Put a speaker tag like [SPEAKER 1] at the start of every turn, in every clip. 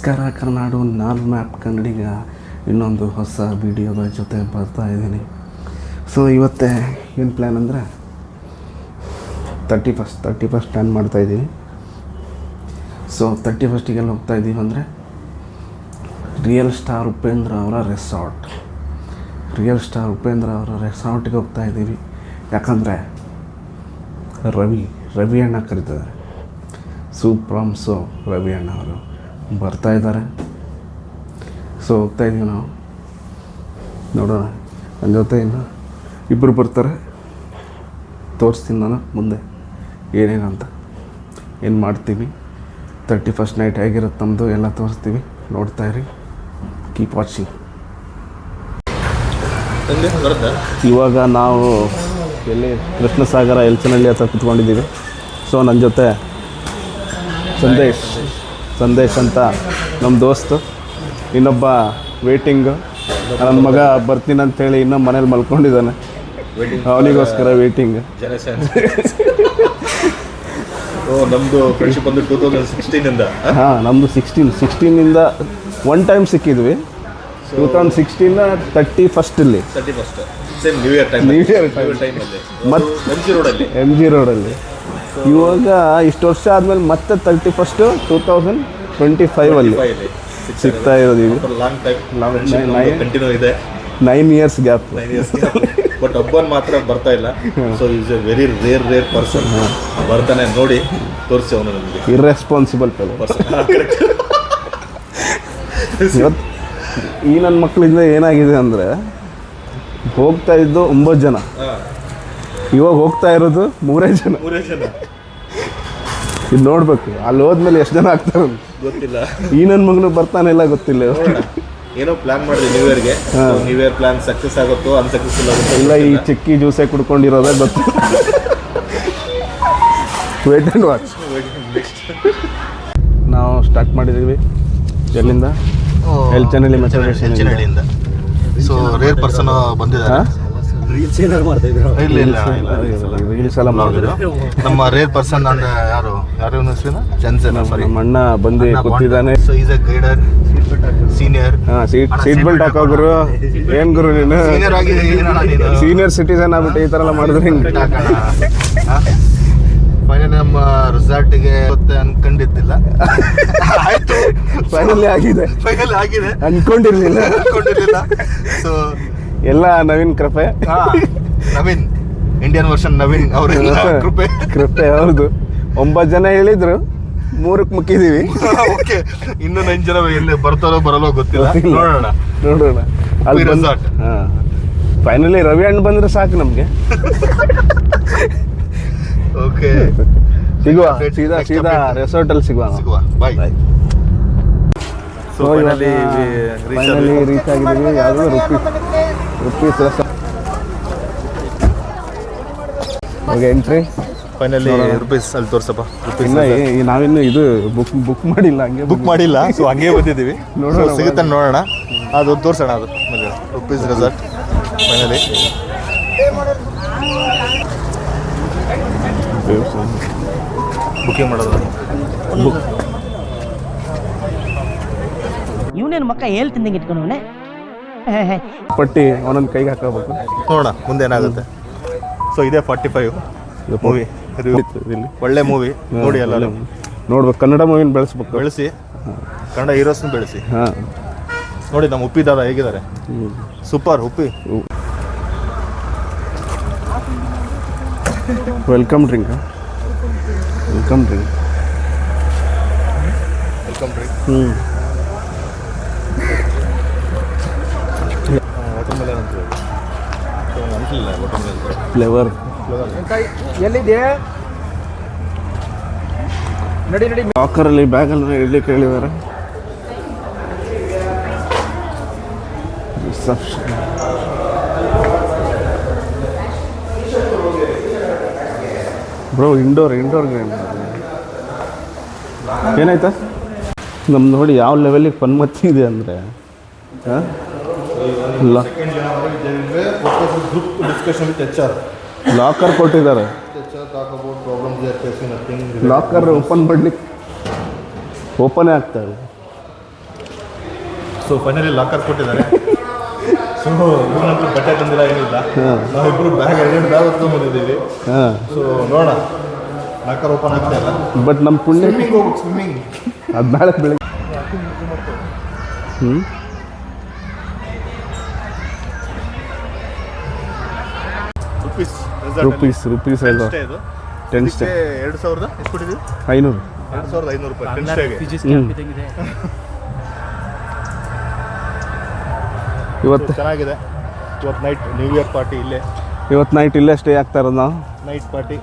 [SPEAKER 1] ನಮಸ್ಕಾರ, ಕರ್ನಾಡು ನಾನು ಮ್ಯಾಪ್ ಕನ್ನಡಿಗ. ಇನ್ನೊಂದು ಹೊಸ ವಿಡಿಯೋದ ಜೊತೆ ಬರ್ತಾ ಇದ್ದೀನಿ. ಸೊ ಇವತ್ತೇ ಏನು ಪ್ಲ್ಯಾನ್ ಅಂದರೆ? Thirty first thirty first plan ಮಾಡ್ತಾಯಿದ್ದೀವಿ ಸೊ ತರ್ಟಿ ಫಸ್ಟಿಗೆಲ್ಲ ಹೋಗ್ತಾ ಇದ್ದೀವಿ ಅಂದರೆ ರಿಯಲ್ ಸ್ಟಾರ್ ಉಪೇಂದ್ರ ಅವರ ರೆಸಾರ್ಟ್ ರಿಯಲ್ ಸ್ಟಾರ್ ಉಪೇಂದ್ರ ಅವರ ರೆಸಾರ್ಟ್ಗೆ ಹೋಗ್ತಾ ಇದ್ದೀವಿ ಯಾಕಂದರೆ, ರವಿ ರವಿ ಅಣ್ಣ ಕರೀತಿದ್ದಾರೆ. ಸೂಪ್ರಾಮ್ಸು ರವಿ ಅಣ್ಣ ಅವರು. ಬರ್ತಾ ಇದ್ದಾರೆ. ಸೊ ಹೋಗ್ತಾ ಇದ್ದೀವಿ ನಾವು. ನೋಡೋಣ. ನನ್ನ ಜೊತೆ ಇನ್ನು ಇಬ್ಬರು ಬರ್ತಾರೆ. ತೋರಿಸ್ತೀನಿ ನಾನು ಮುಂದೆ. ಏನೇನು ಅಂತ. ಏನು ಮಾಡ್ತೀವಿ? ತರ್ಟಿ ಫಸ್ಟ್ ನೈಟ್ ಹೇಗಿರುತ್ತೆ ನಮ್ಮದು ಎಲ್ಲ ತೋರಿಸ್ತೀವಿ. ನೋಡ್ತಾ ಇರಿ. ಕೀಪ್ ವಾಚಿಂಗ್ ಇವಾಗ ನಾವು ಎಲ್ಲಿ? ಕೃಷ್ಣಸಾಗರ ಎಲ್ಚನಹಳ್ಳಿ ಹತ್ರ ಕುತ್ಕೊಂಡಿದ್ದೀವಿ. ಸೊ ನನ್ನ ಜೊತೆ ಸಂದೇಶ್. ಸಂದೇಶ್ ಅಂತ ನಮ್ಮ ದೋಸ್ತು. ಇನ್ನೊಬ್ಬ ವೇಟಿಂಗು ನನ್ನ ಮಗ ಬರ್ತೀನಿ ಅಂತೇಳಿ ಇನ್ನೂ ಮನೇಲಿ ಮಲ್ಕೊಂಡಿದ್ದಾನೆ. ಅವನಿಗೋಸ್ಕರ ವೇಟಿಂಗ್
[SPEAKER 2] ಓ ನಮ್ದು ಫ್ರೆಂಡ್ಶಿಪ್ ಬಂದು ಟೂ ತೌಸಂಡ್ ಸಿಕ್ಸ್ಟೀನ್ ಇಂದ
[SPEAKER 1] ಹಾಂ ನಮ್ಮದು ಸಿಕ್ಸ್ಟೀನ್ ಸಿಕ್ಸ್ಟೀನಿಂದ ಒನ್ ಟೈಮ್ ಸಿಕ್ಕಿದ್ವಿ. Two thousand sixteen thirty ಫಸ್ಟಲ್ಲಿ
[SPEAKER 2] thirty first same new year time
[SPEAKER 1] New Year
[SPEAKER 2] time ಅಲ್ಲಿ.
[SPEAKER 1] ಮತ್-
[SPEAKER 2] ಎಂ ಜಿ ರೋಡಲ್ಲಿ
[SPEAKER 1] ಎಂ ಜಿ ರೋಡಲ್ಲಿ ಇವಾಗ ಇಷ್ಟು ವರ್ಷ ಆದಮೇಲೆ ಮತ್ತೆ thirty first two thousand twenty five ಅಲ್ಲಿ ಸಿಗ್ತಾ ಇರೋದು ಈಗ.
[SPEAKER 2] ಲಾಂಗ್ ಟೈಮ್ ಕಂಟಿನ್ಯೂ ಇದೆ.
[SPEAKER 1] Nine years gap
[SPEAKER 2] nine years but ಒಬ್ಬನ್ ಮಾತ್ರ ಬರ್ತಾ ಇಲ್ಲ. So is a very rare rare person ಬರ್ತಾನೆ ನೋಡಿ ತೋರಿಸಿ ಅವನು ನಮಗೆ.
[SPEAKER 1] ಇರ್ರೆಸ್ಪಾನ್ಸಿಬಲ್
[SPEAKER 2] ಪರ್ಸನ್
[SPEAKER 1] ಇವತ್ತು ಈ ನನ್ನ ಮಕ್ಕಳಿಂದ ಏನಾಗಿದೆ ಅಂದರೆ ಹೋಗ್ತಾ ಇದ್ದು ಒಂಬತ್ತು ಜನ. ಇವಾಗ ಹೋಗ್ತಾ ಇರೋದು ಮೂರೇ ಜನ.
[SPEAKER 2] ಮೂರೇ ಜನ.
[SPEAKER 1] ಇದು ನೋಡ್ಬೇಕು. ಅಲ್ಲಿ ಹೋದ್ಮೇಲೆ ಎಷ್ಟು ಜನ ಆಗ್ತಾರೆ ಅಂತ.
[SPEAKER 2] ಗೊತ್ತಿಲ್ಲ.
[SPEAKER 1] ಈ ನನ್ನ ಮಗನು ಬರ್ತಾನೆಲ್ಲ ಗೊತ್ತಿಲ್ಲ
[SPEAKER 2] ಏನೋ ಪ್ಲಾನ್ ಮಾಡಿದೆ ನ್ಯೂ ಇಯರ್ಗೆ ನ್ಯೂ ಇಯರ್ ಪ್ಲಾನ್ ಸಕ್ಸಸ್ ಆಗುತ್ತೋ ಅನ್ಸಕ್ಸಸ್ಫುಲ್ ಆಗುತ್ತೋ
[SPEAKER 1] ಇಲ್ಲ ಈ ಚಿಕ್ಕಿ ಜ್ಯೂಸೇ ಕುಡ್ಕೊಂಡಿರೋದೇ ಗೊತ್ತು. ವೇಟ್ ಆ್ಯಂಡ್ ವಾಚ್ ನಾವು ಸ್ಟಾರ್ಟ್ ಮಾಡಿದ್ದೀವಿ ಎಲ್ಲಿಂದ? ಎಲ್ ಚೆನ್ನಲ್ಲಿ metro station
[SPEAKER 2] so rare person ಬಂದಿದ್ದಾರೆ. ಇಲ್ಲ ಇಲ್ಲ
[SPEAKER 1] ರೀಲ್ಸ್ ಎಲ್ಲ ಮಾಡಿದ್ರು
[SPEAKER 2] ನಮ್ಮ ರೇರ್ ಪರ್ಸನ್ ಅಂದ್ರೆ ಯಾರು? ಯಾರು ಇವನ ಹೆಸರಿನ ಜನ್ಸನ್ ಸಾರಿ
[SPEAKER 1] ನಮ್ಮ ಅಣ್ಣ ಬಂದು ಕೂತಿದ್ದಾನೆ
[SPEAKER 2] so is a guider senior
[SPEAKER 1] ಹಾಂ ಸೀಟ್ ಸೀಟ್ ಬೆಲ್ಟ್ ಹಾಕೋ ಗುರು. ಏನು ಗುರು ನೀನು?
[SPEAKER 2] ಸೀನಿಯರ್ ಆಗಿ ಏನಣ್ಣ ನೀನು?
[SPEAKER 1] ಸೀನಿಯರ್ ಸಿಟಿಸನ್ ಆಗ್ಬಿಟ್ಟು ಈ ತರ ಎಲ್ಲ ಮಾಡಿದ್ರೆ ಹಿಂಗೆ?
[SPEAKER 2] ಫೈನಲ್ ನಮ್ಮ ರೆಸಾರ್ಟ್ಗೆ ಗೊತ್ತೆ ಅನ್ಕೊಂಡಿದ್ದಿಲ್ಲ. ಆಯ್ತು
[SPEAKER 1] ಫೈನಲಿ ಆಗಿದೆ.
[SPEAKER 2] ಫೈನಲ್ ಆಗಿದೆ.
[SPEAKER 1] ಅನ್ಕೊಂಡಿರ್ಲಿಲ್ಲ.
[SPEAKER 2] ಅನ್ಕೊಂಡಿರ್ಲಿಲ್ಲ. ಸೊ
[SPEAKER 1] ಎಲ್ಲ ನವೀನ್ ಕೃಪೆ.
[SPEAKER 2] ನವೀನ್. ಇಂಡಿಯನ್ ವರ್ಷನ್ ನವೀನ್ ಅವರೆಲ್ಲ ಕೃಪೆ.
[SPEAKER 1] ಕೃಪೆ ಹೌದು. ಒಂಬತ್ತು ಜನ ಹೇಳಿದ್ರು ಮೂರಕ್ಕೆ ಮುಕ್ಕಿದೀವಿ
[SPEAKER 2] ಓಕೆ ಇನ್ನು ನೈನ್ ಜನ ಎಲ್ಲಿ ಬರ್ತಾರೋ ಬರಲ್ಲೋ ಗೊತ್ತಿಲ್ಲ. ನೋಡೋಣ.
[SPEAKER 1] ನೋಡೋಣ. ಅಲ್ಲಿ ರೆಸಾರ್ಟ್ ಫೈನಲಿ ರವಿ ಹಣ್ಣು ಬಂದ್ರೆ ಸಾಕು ನಮಗೆ.
[SPEAKER 2] ಓಕೆ.
[SPEAKER 1] ಸಿಗುವ ಸೀದಾ ಸೀದಾ
[SPEAKER 2] ರೆಸಾರ್ಟ್
[SPEAKER 1] ಅಲ್ಲಿ ಸಿಗುವ
[SPEAKER 2] ಸಿಗುವ. Bye so finally
[SPEAKER 1] finally reach ಆಗಿದ್ದೀವಿ. ಯಾವುದೋ rupees rupees resort okay entry
[SPEAKER 2] finally rupees ಅಲ್ಲಿ ತೋರ್ಸಪ್ಪ. ರುಪೀಸ್
[SPEAKER 1] ಈ- ಈ ನಾವಿನ್ನು ಇದು ಬುಕ್ ಬುಕ್ ಮಾಡಿಲ್ಲ ಹಂಗೆ
[SPEAKER 2] ಬುಕ್ ಮಾಡಿಲ್ಲ ಸೊ ಹಂಗೆ ಬಂದಿದ್ದೀವಿ.
[SPEAKER 1] ನೋಡೋಣ.
[SPEAKER 2] So, ಸಿಗುತ್ತೆ ನೋಡೋಣ. ಅದು ತೋರ್ಸೋಣ ಅದು. ರುಪೀಸ್ ರೆಸಾರ್ಟ್ ಫೈನಲಿ ಬುಕಿಂಗ್ ಮಾಡೋದು.
[SPEAKER 3] ಇವನೇನು ಮಕ್ಕ ಹೇಳ್ತಿದ್ದಂಗೆ ಇಟ್ಕೊಂಡವನೆ
[SPEAKER 1] ಪಟ್ಟಿ ಒಂದೊಂದು ಕೈಗೆ ಹಾಕೋಬೇಕು
[SPEAKER 2] ನೋಡೋಣ ಮುಂದೆ ಏನಾಗುತ್ತೆ ಸೊ ಇದೇ ಫಾರ್ಟಿ ಫೈವ್ ಮೂವಿ
[SPEAKER 1] ಇಲ್ಲಿ
[SPEAKER 2] ಒಳ್ಳೆ ಮೂವಿ ನೋಡಿ ಎಲ್ಲ
[SPEAKER 1] ನೋಡ್ಬೇಕು ಕನ್ನಡ ಮೂವಿನ ಬೆಳೆಸ್ಬೇಕು?
[SPEAKER 2] ಬೆಳೆಸಿ. ಕನ್ನಡ ಹೀರೋಸ್ನ ಬೆಳೆಸಿ.
[SPEAKER 1] ಹಾಂ.
[SPEAKER 2] ನೋಡಿ ನಮ್ಮ ಉಪ್ಪಿ ದಾದ ಹೇಗಿದ್ದಾರೆ? Super Uppi.
[SPEAKER 1] Welcome drink welcome drink
[SPEAKER 2] welcome drink
[SPEAKER 1] ಹ್ಞೂ
[SPEAKER 2] ಅನ್ಸಲಿಲ್ಲ ಎಲ್ಲಿದೆ? ನಡಿ
[SPEAKER 1] ಫ್ಲೇವರ್ ಲಾಕರಲ್ಲಿ ಬ್ಯಾಗಲ್ಲಿ ಇಡ್ಲಿಕ್ಕೆ ಹೇಳಿದ್ದಾರೆ reception bro indoor indoor game ಏನಾಯ್ತಾ? ನಮ್ಮ ನೋಡಿ ಯಾವ ಲೆವೆಲಿಗೆ ಅಂದರೆ ಇದೆ ಅಂದರೆ
[SPEAKER 2] group discussion with H R
[SPEAKER 1] locker ಕೊಟ್ಟಿದ್ದಾರೆ.
[SPEAKER 2] H R talk about problems they are facing nothing
[SPEAKER 1] locker open ಮಾಡ್ಲಿಕ್ಕೆ ಓಪನೇ ಆಗ್ತಾ ಇದೆ.
[SPEAKER 2] ಸೊ ಫೈನಲಿ ಲಾಕರ್ ಕೊಟ್ಟಿದ್ದಾರೆ. ಸೊ ಇವ್ರಂತೂ ಬಟ್ಟೆ ತಂದಿಲ್ಲ ಏನಿಲ್ಲ. ನಾವಿಬ್ಬರು ಬ್ಯಾಗ್ ಎರಡು ಬ್ಯಾಗ್ ಹೊತ್ಕೊಂಡ್ ಬಂದಿದ್ದೀವಿ
[SPEAKER 1] ಹಾಂ.
[SPEAKER 2] ಸೊ ನೋಡೋಣ. ಲಾಕರ್ ಓಪನ್ ಆಗ್ತಾ ಇಲ್ಲ.
[SPEAKER 1] ಬಟ್ ನಮ್ಮ ಪುಣ್ಯ
[SPEAKER 2] ಸ್ವಿಮ್ಮಿಂಗ್ ಹೋಗ್ಬೇಕು ಸ್ವಿಮ್ಮಿಂಗ್
[SPEAKER 1] ಅದು ಬೆಳಗ್ಗೆ ಹ್ಞೂ
[SPEAKER 2] ರುಪೀಸ್
[SPEAKER 1] ರುಪೀಸ್
[SPEAKER 2] ಇದು.
[SPEAKER 1] ಟೆನ್
[SPEAKER 2] ಇದಕ್ಕೆ ಎರಡು ಸಾವಿರದ ಎಷ್ಟು ಕೊಟ್ಟಿದ್ದೀವಿ
[SPEAKER 1] ಐನೂರು.
[SPEAKER 2] ಎರಡು ಸಾವಿರದ ಐನೂರು ರೂಪಾಯಿ ಟೆನ್ ಸ್ಟೇಗೆ
[SPEAKER 1] ಇವತ್ತು
[SPEAKER 2] ಚೆನ್ನಾಗಿದೆ. ಇವತ್ತು ನೈಟ್ ನ್ಯೂ ಇಯರ್ ಪಾರ್ಟಿ ಇಲ್ಲೇ.
[SPEAKER 1] ಇವತ್ತು ನೈಟ್ ಇಲ್ಲೇ ಸ್ಟೇ ಆಗ್ತಾ ಇರೋದು ನಾವು.
[SPEAKER 2] ನೈಟ್ ಪಾರ್ಟಿ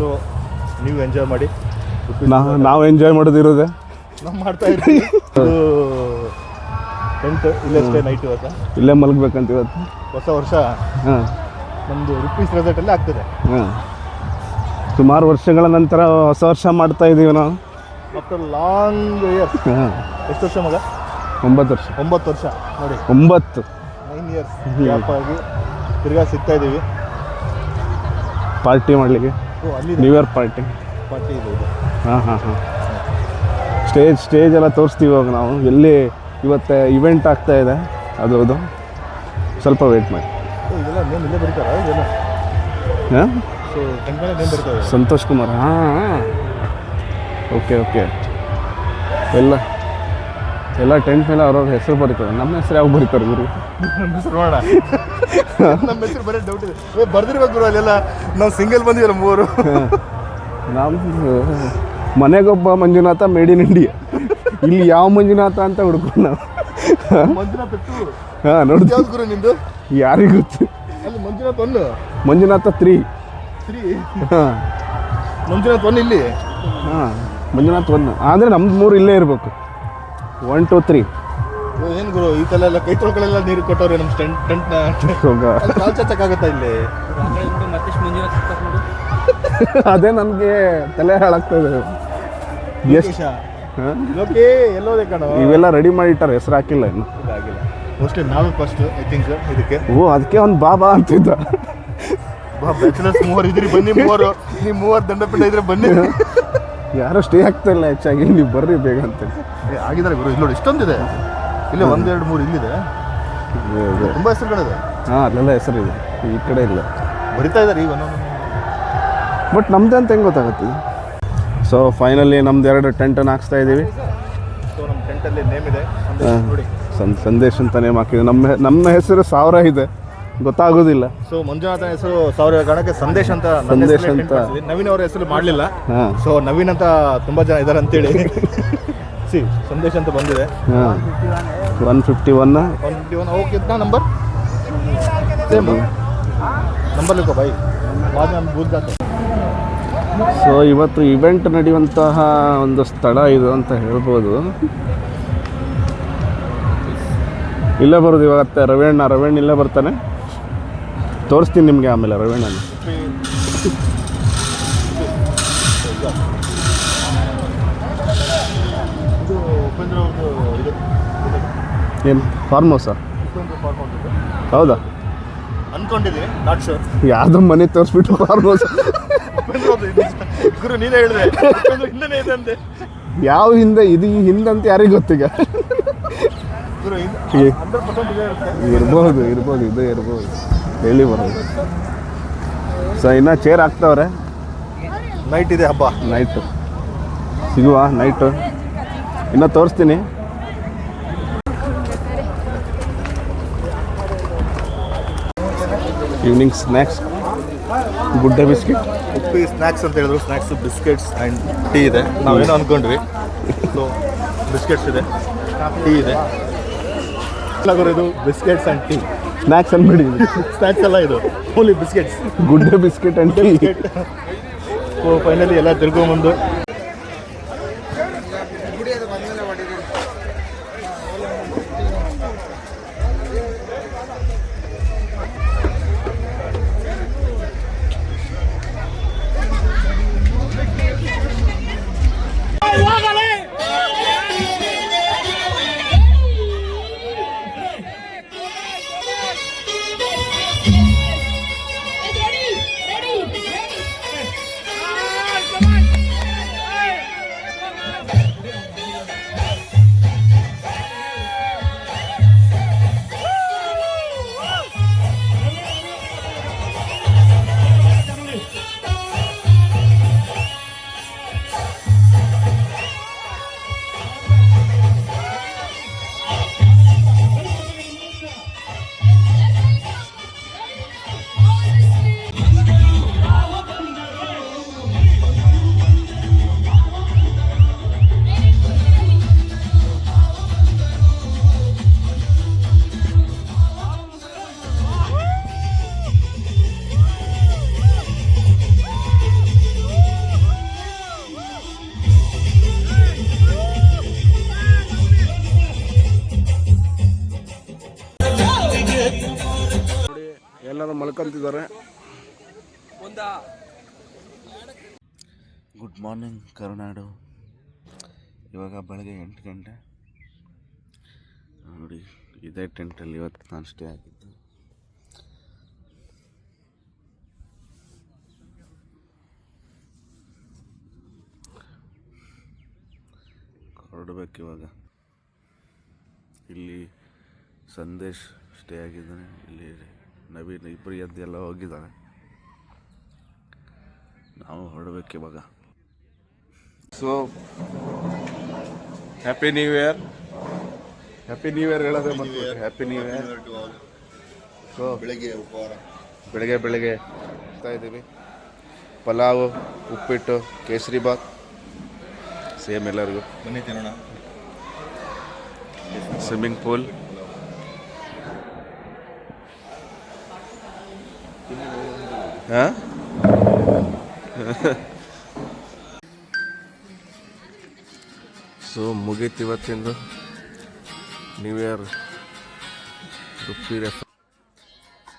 [SPEAKER 2] ಸೊ ನೀವು ಎಂಜಾಯ್ ಮಾಡಿ.
[SPEAKER 1] ನಾವು ನಾವು ಎಂಜಾಯ್ ಮಾಡೋದಿರೋದೆ.
[SPEAKER 2] ನಾವು ಮಾಡ್ತಾ ಇರ್ತೀವಿ. ಟೆಂಟ್ ಇಲ್ಲೇ ಸ್ಟೇ ನೈಟ್ ಇವತ್ತು.
[SPEAKER 1] ಇಲ್ಲೇ ಮಲಗಬೇಕಂತ ಇವತ್ತು.
[SPEAKER 2] ಹೊಸ ವರ್ಷ.
[SPEAKER 1] ಹಾಂ.
[SPEAKER 2] ನಮ್ಮದು ರುಪೀಸ್ ರೆಸಾರ್ಟಲ್ಲಿ ಆಗ್ತದೆ.
[SPEAKER 1] ಹಾಂ. ಸುಮಾರು ವರ್ಷಗಳ ನಂತರ ಹೊಸ ವರ್ಷ ಮಾಡ್ತಾ ಇದ್ದೀವಿ ನಾವು.
[SPEAKER 2] ಆಫ್ಟರ್ ಲಾಂಗ್ ಇಯರ್ಸ್
[SPEAKER 1] ಹಾಂ.
[SPEAKER 2] ಎಷ್ಟು ವರ್ಷ ಮಗ?
[SPEAKER 1] ಒಂಬತ್ತು ವರ್ಷ.
[SPEAKER 2] ಒಂಬತ್ತು ವರ್ಷ. ನೋಡಿ.
[SPEAKER 1] ಒಂಬತ್ತು.
[SPEAKER 2] ನೈನ್ ಇಯರ್ಸ್ ಗ್ಯಾಪ್ ಆಗಿ ತಿರ್ಗಾ ಸಿಗ್ತಾ ಇದ್ದೀವಿ
[SPEAKER 1] ಪಾರ್ಟಿ ಮಾಡಲಿಕ್ಕೆ.
[SPEAKER 2] ಓ ಅಲ್ಲಿ
[SPEAKER 1] ನ್ಯೂ ಇಯರ್ ಪಾರ್ಟಿ
[SPEAKER 2] ಪಾರ್ಟಿ ಇದೆ ಇದು.
[SPEAKER 1] ಹಾಂ ಹಾಂ ಹಾಂ. ಸ್ಟೇಜ್ ಸ್ಟೇಜ್ ಎಲ್ಲ ತೋರಿಸ್ತೀವಿ ಇವಾಗ ನಾವು. ಎಲ್ಲಿ ಇವತ್ತು ಇವೆಂಟ್ ಆಗ್ತಾ ಇದೆ. ಅದು ಅದು. ಸ್ವಲ್ಪ ವೆಯ್ಟ್ ಮಾಡಿ.
[SPEAKER 2] ಇದೆಲ್ಲ ನೇಮ್ ಇಲ್ಲೇ ಬರೀತಾರ ಇದೆಲ್ಲ
[SPEAKER 1] ಹಾಂ?
[SPEAKER 2] ಸೊ ಟೆನ್ ಮೇಲೆ ನೇಮ್
[SPEAKER 1] ಸಂತೋಷ್ ಕುಮಾರ್ ಹಾಂ ಓಕೆ ಓಕೆ ಎಲ್ಲ ಎಲ್ಲ ಟೆಂಟ್ ಮೇಲೆ ಅವ್ರವ್ರ ಹೆಸರು ಬರೀತಾರೆ. ನಮ್ಮ ಹೆಸರು ಯಾವಾಗ ಬರೀತಾರೆ ಗುರು?
[SPEAKER 2] ನಮ್ಮ ಹೆಸರು ನೋಡ ನಮ್ಮ ಹೆಸರು ಬರೀ ಡೌಟ್ ಇದೆ. ಬರ್ದಿರ್ಬೇಕು ಗುರು ಅಲ್ಲೆಲ್ಲ. ನಾವು ಸಿಂಗಲ್ ಬಂದಿವಲ್ಲ ಮೂರು
[SPEAKER 1] ನಮ್ಮದು ಮನೆಗೊಬ್ಬ ಮಂಜುನಾಥ ಮೇಡ್ ಇನ್ ಇಂಡಿಯಾ ಇಲ್ಲಿ ಯಾವ ಮಂಜುನಾಥ ಅಂತ ಹುಡ್ಕೊಂಡು ನಾವು. ಹಾಂ
[SPEAKER 2] ನೋಡಿ. ಗುರು ನಿಂದು?
[SPEAKER 1] ಯಾರಿಗೂ ಗೊತ್ತು?
[SPEAKER 2] ಅಲ್ಲಿ Manjunath one
[SPEAKER 1] Manjunatha three
[SPEAKER 2] three
[SPEAKER 1] ಹಾಂ.
[SPEAKER 2] ಮಂಜುನಾಥ್ ಒನ್ ಇಲ್ಲಿ.
[SPEAKER 1] ಹಾಂ ಮಂಜುನಾಥ್ ಒನ್ ಅಂದರೆ ನಮ್ದು ಮೂರು ಇಲ್ಲೇ ಇರಬೇಕು. ಒನ್ ಟು ತ್ರೀ
[SPEAKER 2] ಏನು ಗುರು ಈ ತರ ಎಲ್ಲ ಕೈ ತೊಳ್ಕೊಳ್ಳೆಲ್ಲ ನೀರು ಕೊಟ್ಟವ್ರೆ ನಮ್ಮ ಟೆಂಟ್ ಟೆಂಟ್ನ ಕಾಲ್ ಇಲ್ಲಿ?
[SPEAKER 1] ಅದೇ ನನಗೆ ತಲೆ ಹಾಳಾಗ್ತದೆ ಎಷ್ಟು
[SPEAKER 2] ಎಲ್ಲೋದೆ ಕಣ.
[SPEAKER 1] ಇವೆಲ್ಲ ರೆಡಿ ಮಾಡಿಟ್ಟಾರೆ ಹೆಸರು ಹಾಕಿಲ್ಲ ಇನ್ನು.
[SPEAKER 2] ಆಗಿಲ್ಲ ಮೋಸ್ಟ್ಲಿ ನಾವೇ ಫಸ್ಟ್ ಐ ಥಿಂಕ್ ಇದಕ್ಕೆ.
[SPEAKER 1] ಓ ಅದಕ್ಕೆ ಒಂದು ಬಾಬಾ ಅಂತಿದ್ದ.
[SPEAKER 2] ಬಾ ಬ್ಯಾಚುಲರ್ಸ್ ಮೂವರು ಇದ್ರಿ ಬನ್ನಿ ಮೂವರು. ನೀವು ಮೂವರು ದಂಡಪಿಂಡ ಇದ್ರೆ ಬನ್ನಿ.
[SPEAKER 1] ಯಾರು ಸ್ಟೇ ಆಗ್ತಾ ಇಲ್ಲ ಹೆಚ್ಚಾಗಿ ನೀವು ಬರ್ರಿ ಬೇಗ ಅಂತ.
[SPEAKER 2] ಆಗಿದ್ದಾರೆ ಗುರು ಇಲ್ಲಿ ನೋಡಿ ಇಷ್ಟೊಂದಿದೆ. ಇಲ್ಲಿ ಒಂದೆರಡು ಮೂರು ಇಲ್ಲಿದೆ. ತುಂಬಾ ಹೆಸರುಗಳಿದೆ.
[SPEAKER 1] ಹಾಂ ಅಲ್ಲೆಲ್ಲ ಇದೆ ಈ ಕಡೆ ಇಲ್ಲ.
[SPEAKER 2] ಬರಿತಾ ಇದ್ದಾರೆ ಈಗ
[SPEAKER 1] ಬಟ್ ನಮ್ದು ಅಂತ ಹೆಂಗೆ ಗೊತ್ತಾಗುತ್ತೆ? ಸೊ ಫೈನಲಿ ನಮ್ದು ಎರಡು ಟೆಂಟನ್ನು ಹಾಕ್ಸ್ತಾ ಇದ್ದೀವಿ.
[SPEAKER 2] ಸೊ ನಮ್ಮ ಟೆಂಟಲ್ಲಿ ನೇಮ್ ಇದೆ. ನೋಡಿ.
[SPEAKER 1] ಸಂದೇಶ್ ಅಂತ ನೇಮ್ ಹಾಕಿದೆ ನಮ್ಮ ನಮ್ಮ ಹೆಸರು ಸಾವಿರ ಇದೆ. ಗೊತ್ತಾಗೋದಿಲ್ಲ.
[SPEAKER 2] ಸೊ ಮಂಜುನಾಥ ಹೆಸರು ಸಾವಿರ ಕಾರಣಕ್ಕೆ ಸಂದೇಶ್ ಅಂತ
[SPEAKER 1] ಸಂದೇಶ್ ಅಂತ.
[SPEAKER 2] ನವೀನ್ ಅವರ ಹೆಸರು ಮಾಡಲಿಲ್ಲ. ಸೊ ನವೀನ್ ಅಂತ ತುಂಬ ಜನ ಇದಾರೆ ಅಂತೇಳಿ. ಸಿ ಸಂದೇಶ್ ಅಂತ ಬಂದಿದೆ.
[SPEAKER 1] One fifty one
[SPEAKER 2] one fifty one okay number same number ಲಿಖೋ ಭಾಯ್ ಬಾಜ್
[SPEAKER 1] ಸೊ ಇವತ್ತು ಇವೆಂಟ್ ನಡೆಯುವಂತಹ ಒಂದು ಸ್ಥಳ ಇದು ಅಂತ ಹೇಳ್ಬೋದು. ಇಲ್ಲೇ ಬರೋದು ಇವಾಗ ರವೀಣ್ಣ ರವೀಣ್ ಇಲ್ಲೇ ಬರ್ತಾನೆ. ತೋರಿಸ್ತೀನಿ ನಿಮಗೆ ಆಮೇಲೆ ರವೀಣ್ಣನ. ಏನು ಫಾರ್ಮ್ ಹೌಸಾ ಹೌದಾ?
[SPEAKER 2] ಅನ್ಕೊಂಡಿದ್ದೀನಿ
[SPEAKER 1] ಯಾವುದೋ ಮನೆ ತೋರಿಸ್ಬಿಟ್ಟು ಫಾರ್ಮ್ ಹೌಸ್
[SPEAKER 2] ಗುರು ನೀನೇ ಹೇಳಿದೆ ಹಿಂದೆನೇ ಇದೆ ಅಂತೆ
[SPEAKER 1] ಯಾವ ಹಿಂದೆ ಇದು ಈ ಹಿಂದಂತ ಯಾರಿಗೆ ಗೊತ್ತೀಗ
[SPEAKER 2] ಗುರು
[SPEAKER 1] ಇರ್ಬೋದು ಇರ್ಬೋದು ಇದು ಇರ್ಬೋದು. ಹೇಳಿ ಬರೋದು ಸೊ ಇನ್ನು ಚೇರ್ ಹಾಕ್ತವ್ರೆ?
[SPEAKER 2] ನೈಟ್ ಇದೆ ಹಬ್ಬ.
[SPEAKER 1] ನೈಟು ಸಿಗುವ ನೈಟು ಇನ್ನ ತೋರಿಸ್ತೀನಿ. ಈವ್ನಿಂಗ್ ಸ್ನ್ಯಾಕ್ಸ್ ಗುಡ್ಡೆ ಬಿಸ್ಕಿಟ್
[SPEAKER 2] ಉಪ್ಪಿ ಸ್ನ್ಯಾಕ್ಸ್ ಅಂತ ಹೇಳಿದ್ರು ಸ್ನ್ಯಾಕ್ಸ್ ಬಿಸ್ಕೆಟ್ಸ್ ಆ್ಯಂಡ್ ಟೀ ಇದೆ. ನಾವೇನೋ ಅಂದ್ಕೊಂಡ್ವಿ ಸೊ ಬಿಸ್ಕೆಟ್ಸ್ ಇದೆ ಟೀ ಇದೆ. ಇದು ಬಿಸ್ಕೆಟ್ಸ್ ಆ್ಯಂಡ್ ಟೀ
[SPEAKER 1] ಸ್ನ್ಯಾಕ್ಸ್ ಅಂದ್ಬಿಡಿ
[SPEAKER 2] ಸ್ನ್ಯಾಕ್ಸ್ ಎಲ್ಲ ಇದು only biscuits
[SPEAKER 1] Good Day biscuit and tea
[SPEAKER 2] so finally ಎಲ್ಲ ತಿರ್ಕೊಂಬಂದು
[SPEAKER 4] Thank
[SPEAKER 5] you. ಮಲ್ಕೊಂತಿದ್ದಾರೆ ಗುಡ್ ಮಾರ್ನಿಂಗ್ ಕರುನಾಡು. ಇವಾಗ ಬೆಳಗ್ಗೆ ಎಂಟು ಗಂಟೆ. ನೋಡಿ, ಇದೇ ಟೆಂಟಲ್ಲಿ ಇವತ್ತು ನಾನು ಸ್ಟೇ ಆಗಿದ್ದು. ಹೊರಡ್ಬೇಕು ಇವಾಗ. ಇಲ್ಲಿ ಸಂದೇಶ್ ಸ್ಟೇ ಆಗಿದ್ದಾನೆ. ಇಲ್ಲಿ ನವೀನ್ ಇಬ್ಬರು ಎದ್ದು ಎಲ್ಲ ಹೋಗಿದ್ದಾರೆ ನಾವು ಹೊರಡ್ಬೇಕು ಇವಾಗ. So happy new year happy new year ಹೇಳೋದೇ ಮತ್ತೆ ಹ್ಯಾಪಿ ನ್ಯೂ ಇಯರ್ ಸೊ
[SPEAKER 2] ಬೆಳಗ್ಗೆ ಉಪಹಾರ.
[SPEAKER 5] ಬೆಳಗ್ಗೆ ಬೆಳಗ್ಗೆ ಹೋಗ್ತಾ ಇದ್ದೀವಿ. ಪಲಾವು ಉಪ್ಪಿಟ್ಟು ಕೇಸರಿ ಬಾತ್. ಸೇಮ್ ಎಲ್ಲರಿಗೂ.
[SPEAKER 2] ಬನ್ನಿ ತಿನ್ನೋಣ.
[SPEAKER 5] ಸ್ವಿಮ್ಮಿಂಗ್ ಪೂಲ್ ಹಾಂ ಸೊ ಮುಗೀತು ಇವತ್ತಿಂದು. ನ್ಯೂ ಇಯರ್ ರುಪ್ಪಿ ರೆಫ್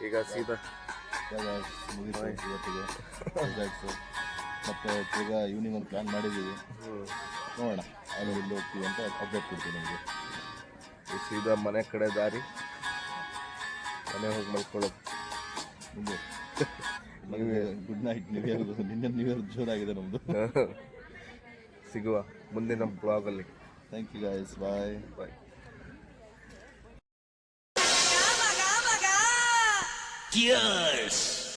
[SPEAKER 5] ಈಗ ಸೀದಾ.
[SPEAKER 2] ಇವತ್ತಿಗೆ ಮತ್ತು ಈಗ ಈವ್ನಿಂಗ್ ಒಂದು ಪ್ಲ್ಯಾನ್ ಮಾಡಿದ್ದೀವಿ ನೋಡೋಣ ಅಲ್ಲಿ ಇಲ್ಲಿ ಹೋಗ್ತೀವಿ ಅಂತ ಅಪ್ಡೇಟ್ ಕೊಡ್ತೀವಿ ನಿಮಗೆ
[SPEAKER 5] ಈ ಸೀದಾ ಮನೆ ಕಡೆ ದಾರಿ. ಮನೆ ಹೋಗಿ ಮಲ್ಕೊಳ್ಳೋದು.
[SPEAKER 2] ಗುಡ್ ನೈಟ್ ನ್ಯೂ ಇಯರ್ ನಿನ್ನೆ ನ್ಯೂ ಇಯರ್ ಜೋರಾಗಿದೆ ನಮ್ಮದು
[SPEAKER 5] ಸಿಗುವ ಮುಂದಿನ ಬ್ಲಾಗಲ್ಲಿ
[SPEAKER 2] thank you guys bye
[SPEAKER 5] bye
[SPEAKER 6] Cheers!